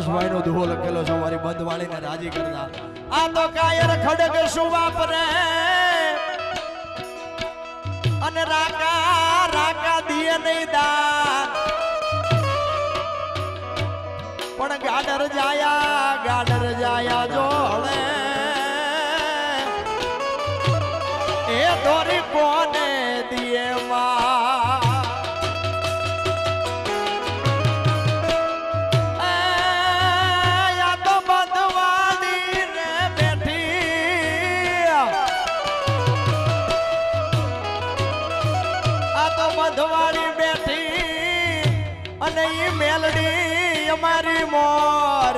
સુભાષભાઈ નો દુહો લખેલો છે મારી બંધવાળીને રાજી કરતા આ તો કાયર ખડક શું વાપરે? અને રાકા રાકા દિયે નહીં દાન. પણ ગાડર જાયા ગાડર જાયા જોડે એ અમારી મોર.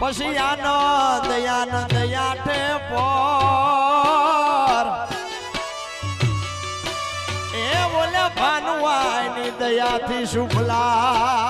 પછી આનંદ આનંદ આઠે પોર. એ બોલે ભાનુઆની દયાથી શુભલા.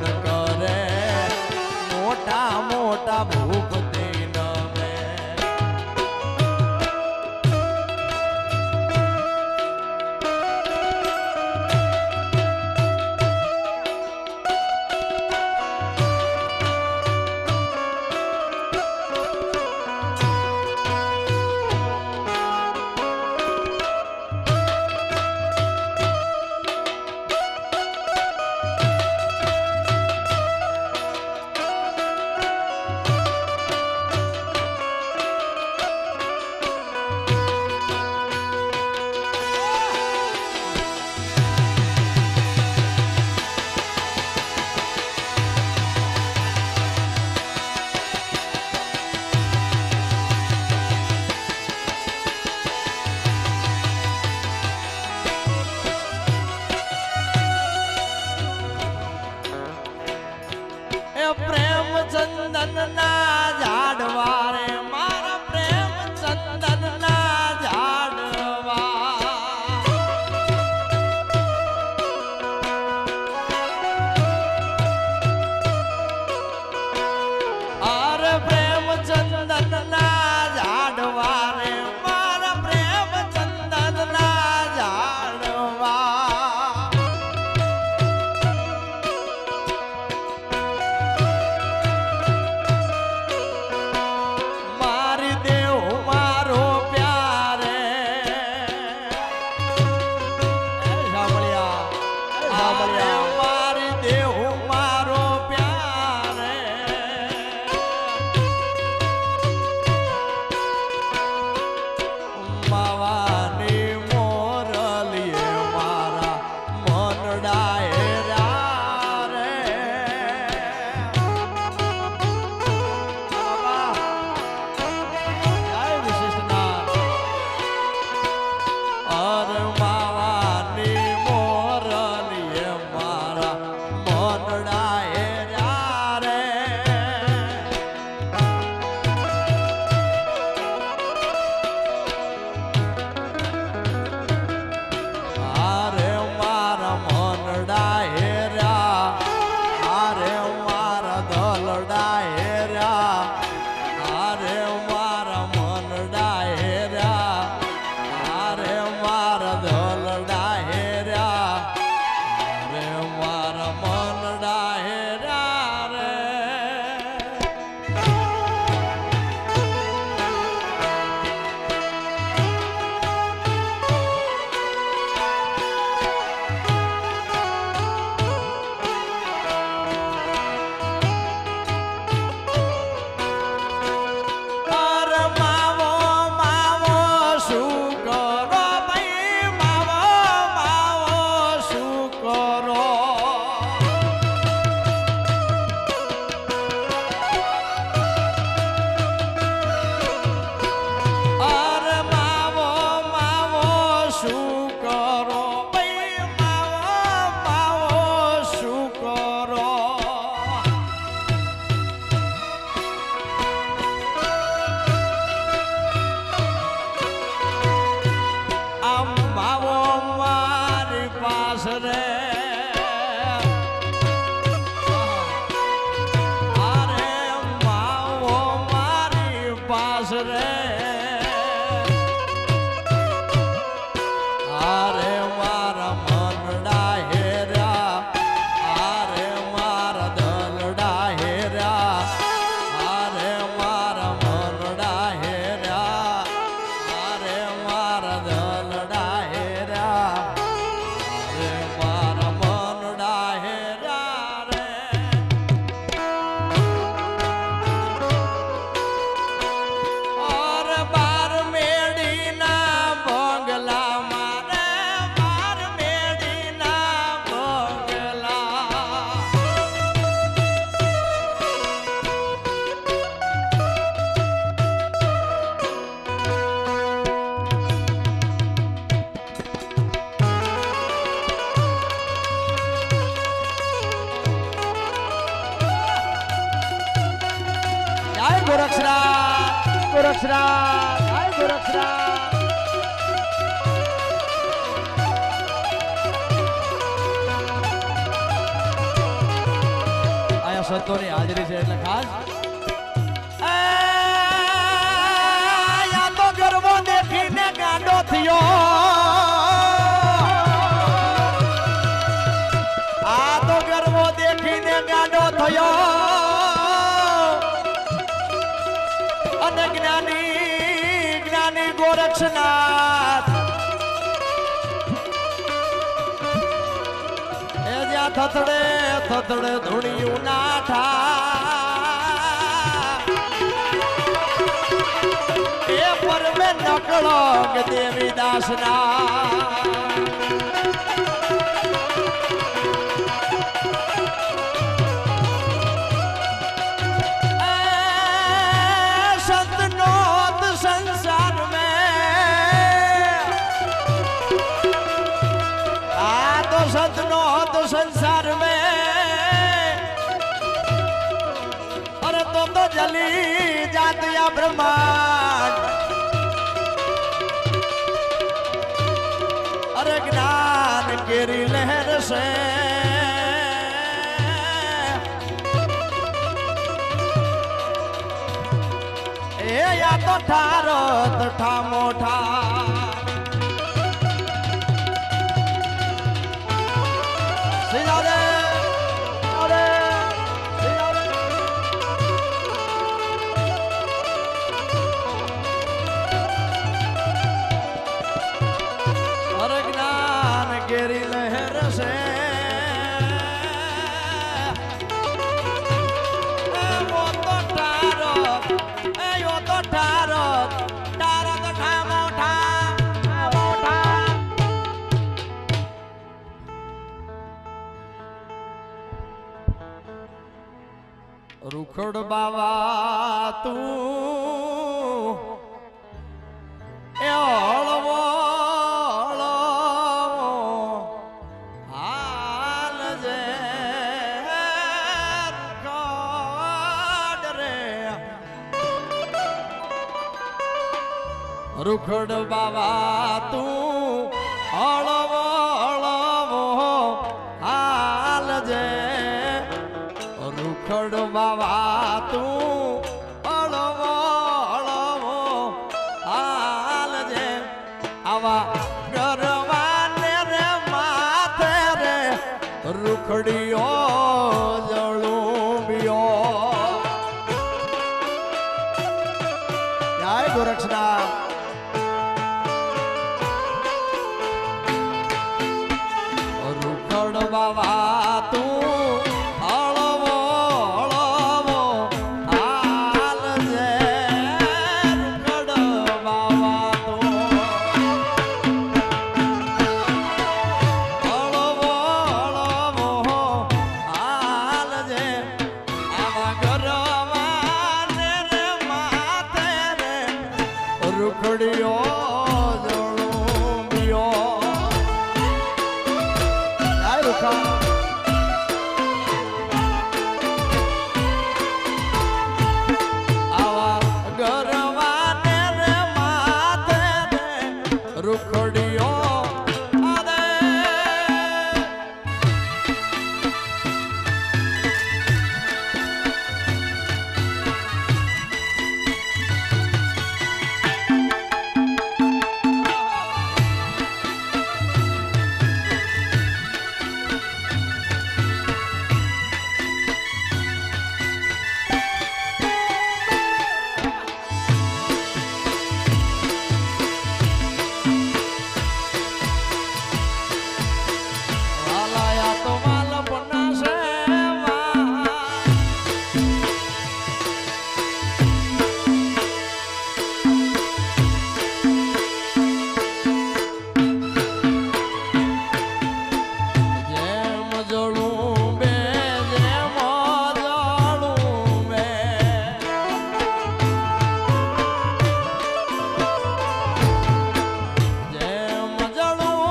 પાસ જય ગોરક્ષનાથ ગોરક્ષનાથ જય ગોરક્ષનાથ સંતોની હાજરી છે એટલે ખાસ. ગોરક્ષનાથ એ જ્યાં થથડે થથડે ધૂણિયું નાઠા એ પરમે નકળો કે દેવી फुर्सत न हो तो संसार में। अरे तो, तो जली जाते या ब्रह्मांड। अरे ज्ञान केरी लहर से। ए या तो ठारो तो ठा मोठा રૂખડ બાવા તું એ હળવો હાલ જે રૂખડ બાવા તું હળવો હળવો હાલ જે રૂખડ બાવા જય ગોરક્ષનાથ બાવા